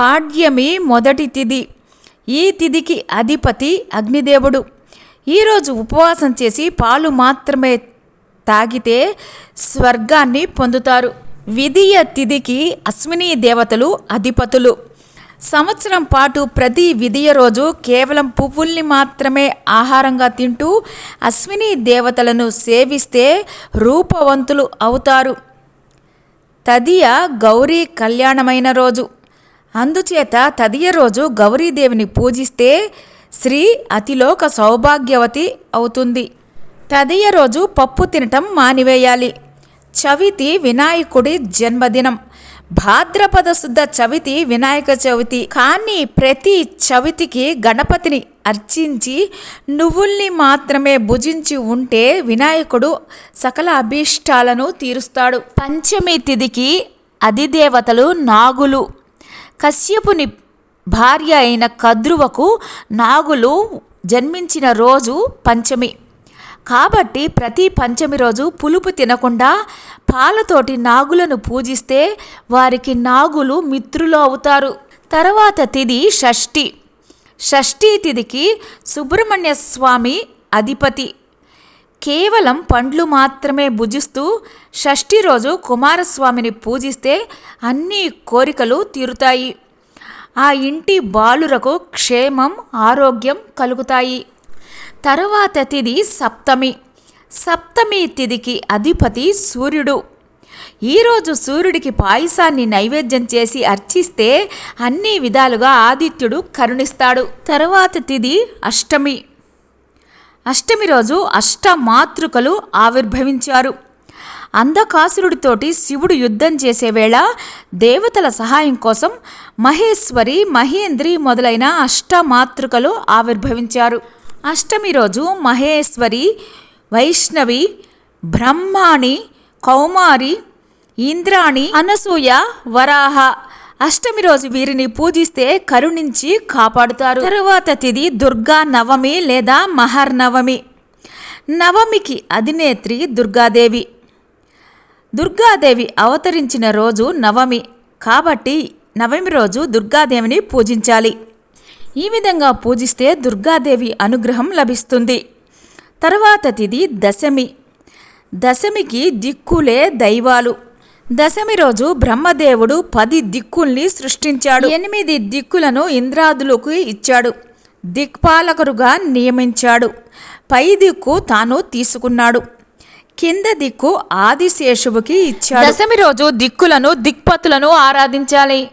పాడ్యమి మొదటి తిథి ఈ తిథికి అధిపతి అగ్నిదేవుడు. ఈరోజు ఉపవాసం చేసి పాలు మాత్రమే తాగితే స్వర్గాన్ని పొందుతారు. విధియ తిథికి అశ్విని దేవతలు అధిపతులు. సంవత్సరం పాటు ప్రతి విధియ రోజు కేవలం పువ్వుల్ని మాత్రమే ఆహారంగా తింటూ అశ్విని దేవతలను సేవిస్తే రూపవంతులు అవుతారు. తదియ గౌరీ కళ్యాణమైన రోజు. అందుచేత తదియ రోజు గౌరీదేవిని పూజిస్తే స్త్రీ అతిలోక సౌభాగ్యవతి అవుతుంది. తదియ రోజు పప్పు తినటం మానివేయాలి. చవితి వినాయకుడి జన్మదినం. భాద్రపద శుద్ధ చవితి వినాయక చవితి. కానీ ప్రతి చవితికి గణపతిని అర్చించి నువ్వుల్ని మాత్రమే భుజించి ఉంటే వినాయకుడు సకల అభీష్టాలను తీరుస్తాడు. పంచమి తిథికి అధిదేవతలు నాగులు. కశ్యపుని భార్య అయిన కద్రువకు నాగులు జన్మించిన రోజు పంచమి. కాబట్టి ప్రతి పంచమి రోజు పులుపు తినకుండా పాలతోటి నాగులను పూజిస్తే వారికి నాగులు మిత్రులు అవుతారు. తర్వాత తిది షష్ఠి. షష్ఠీ తిథికి సుబ్రహ్మణ్య స్వామి అధిపతి. కేవలం పండ్లు మాత్రమే భుజిస్తూ షష్ఠి రోజు కుమారస్వామిని పూజిస్తే అన్ని కోరికలు తీరుతాయి. ఆ ఇంటి బాలురకు క్షేమం ఆరోగ్యం కలుగుతాయి. తరువాత తిథి సప్తమి. సప్తమి తిథికి అధిపతి సూర్యుడు. ఈరోజు సూర్యుడికి పాయసాన్ని నైవేద్యం చేసి అర్చిస్తే అన్ని విధాలుగా ఆదిత్యుడు కరుణిస్తాడు. తరువాత తిథి అష్టమి. అష్టమి రోజు అష్టమాతృకలు ఆవిర్భవించారు. అంధకాసురుడితోటి శివుడు యుద్ధం చేసేవేళ దేవతల సహాయం కోసం మహేశ్వరి మహేంద్రి మొదలైన అష్టమాతృకలు ఆవిర్భవించారు. అష్టమి రోజు మహేశ్వరి వైష్ణవి బ్రహ్మాణి కౌమారి ఇంద్రాణి అనసూయ వరాహ అష్టమి రోజు వీరిని పూజిస్తే కరుణించి కాపాడుతారు. తరువాత తిది దుర్గా నవమి లేదా మహర్నవమి. నవమికి అధినేత్రి దుర్గాదేవి. దుర్గాదేవి అవతరించిన రోజు నవమి. కాబట్టి నవమి రోజు దుర్గాదేవిని పూజించాలి. ఈ విధంగా పూజిస్తే దుర్గాదేవి అనుగ్రహం లభిస్తుంది. తర్వాత తిది దశమి. దశమికి దిక్కులే దైవాలు. దశమి రోజు బ్రహ్మదేవుడు పది దిక్కుల్ని సృష్టించాడు. ఎనిమిది దిక్కులను ఇంద్రాదులకు ఇచ్చాడు. దిక్పాలకురుగా నియమించాడు. పై దిక్కు తాను తీసుకున్నాడు. కింద దిక్కు ఆదిశేషువుకి ఇచ్చాడు. దశమి రోజు దిక్కులను దిక్పతులను ఆరాధించాలి.